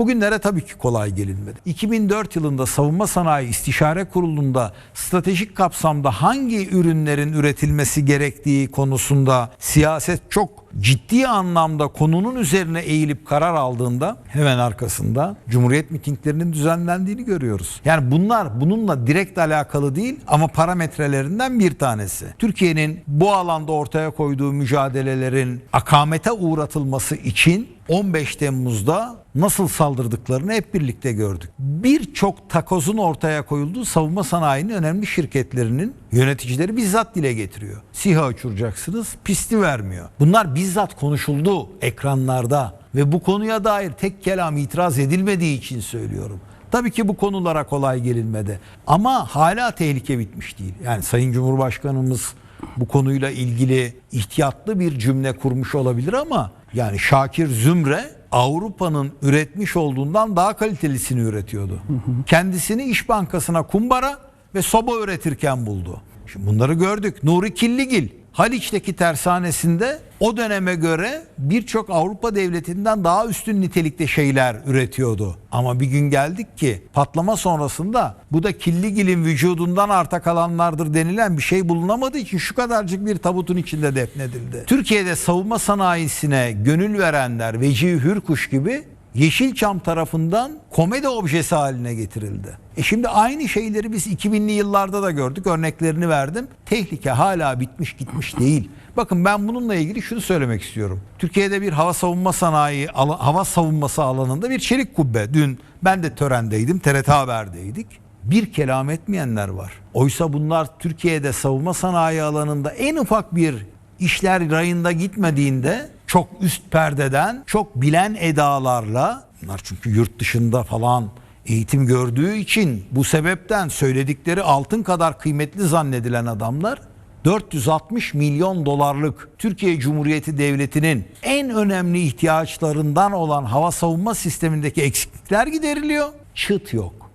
Bugünlere tabii ki kolay gelinmedi. 2004 yılında Savunma Sanayi İstişare Kurulu'nda stratejik kapsamda hangi ürünlerin üretilmesi gerektiği konusunda siyaset çok ciddi anlamda konunun üzerine eğilip karar aldığında hemen arkasında Cumhuriyet mitinglerinin düzenlendiğini görüyoruz. Yani bunlar bununla direkt alakalı değil ama parametrelerinden bir tanesi. Türkiye'nin bu alanda ortaya koyduğu mücadelelerin akamete uğratılması için 15 Temmuz'da nasıl saldırdıklarını hep birlikte gördük. Birçok takozun ortaya koyulduğu savunma sanayinin önemli şirketlerinin yöneticileri bizzat dile getiriyor. SİHA uçuracaksınız, pisti vermiyor. Bunlar bizzat konuşuldu ekranlarda ve bu konuya dair tek kelam itiraz edilmediği için söylüyorum. Tabii ki bu konulara kolay gelinmedi. Ama hala tehlike bitmiş değil. Yani Sayın Cumhurbaşkanımız bu konuyla ilgili ihtiyatlı bir cümle kurmuş olabilir ama yani Şakir Zümre Avrupa'nın üretmiş olduğundan daha kalitelisini üretiyordu. Kendisini İş Bankası'na kumbara ve soba üretirken buldu. Şimdi bunları gördük. Nuri Killigil Haliç'teki tersanesinde o döneme göre birçok Avrupa devletinden daha üstün nitelikte şeyler üretiyordu. Ama bir gün geldik ki patlama sonrasında bu da Killigil'in vücudundan arta kalanlardır denilen bir şey bulunamadığı için şu kadarcık bir tabutun içinde defnedildi. Türkiye'de savunma sanayisine gönül verenler Vecihi Hürkuş gibi Yeşilçam tarafından komedi objesi haline getirildi. E şimdi aynı şeyleri biz 2000'li yıllarda da gördük. Örneklerini verdim. Tehlike hala bitmiş gitmiş değil. Bakın ben bununla ilgili şunu söylemek istiyorum. Türkiye'de bir hava savunma sanayi, hava savunması alanında bir çelik kubbe. Dün ben de törendeydim, TRT Haber'deydik. Bir kelam etmeyenler var. Oysa bunlar Türkiye'de savunma sanayi alanında en ufak bir işler rayında gitmediğinde çok üst perdeden çok bilen edalarla bunlar çünkü yurt dışında falan eğitim gördüğü için bu sebepten söyledikleri altın kadar kıymetli zannedilen adamlar 460 milyon dolarlık Türkiye Cumhuriyeti Devleti'nin en önemli ihtiyaçlarından olan hava savunma sistemindeki eksiklikler gideriliyor. Çıt yok.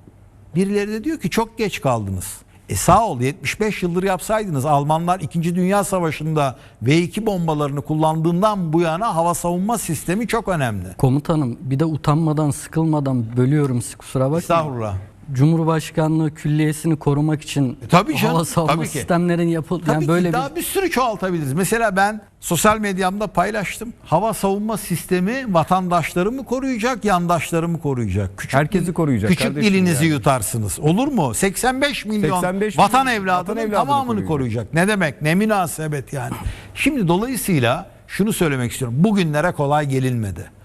Birileri de diyor ki çok geç kaldınız. E sağ ol 75 yıldır yapsaydınız Almanlar 2. Dünya Savaşı'nda V2 bombalarını kullandığından bu yana hava savunma sistemi çok önemli. Komutanım bir de utanmadan sıkılmadan bölüyorum kusura bakmayın. Estağfurullah. Cumhurbaşkanlığı külliyesini korumak için E, tabii canım, hava savunma tabii ki. sistemlerin yapıl Tabii yani ki böyle bir daha bir sürü çoğaltabiliriz. Mesela ben sosyal medyamda paylaştım. Hava savunma sistemi vatandaşlarımı koruyacak, yandaşlarımı koruyacak. Küçük Herkesi koruyacak Küçük dilinizi yani. yutarsınız. Olur mu? 85 milyon 85 vatan milyon evladının vatan evladını tamamını koruyacak. koruyacak. Ne demek? Ne münasebet yani. Şimdi dolayısıyla şunu söylemek istiyorum. Bugünlere kolay gelinmedi.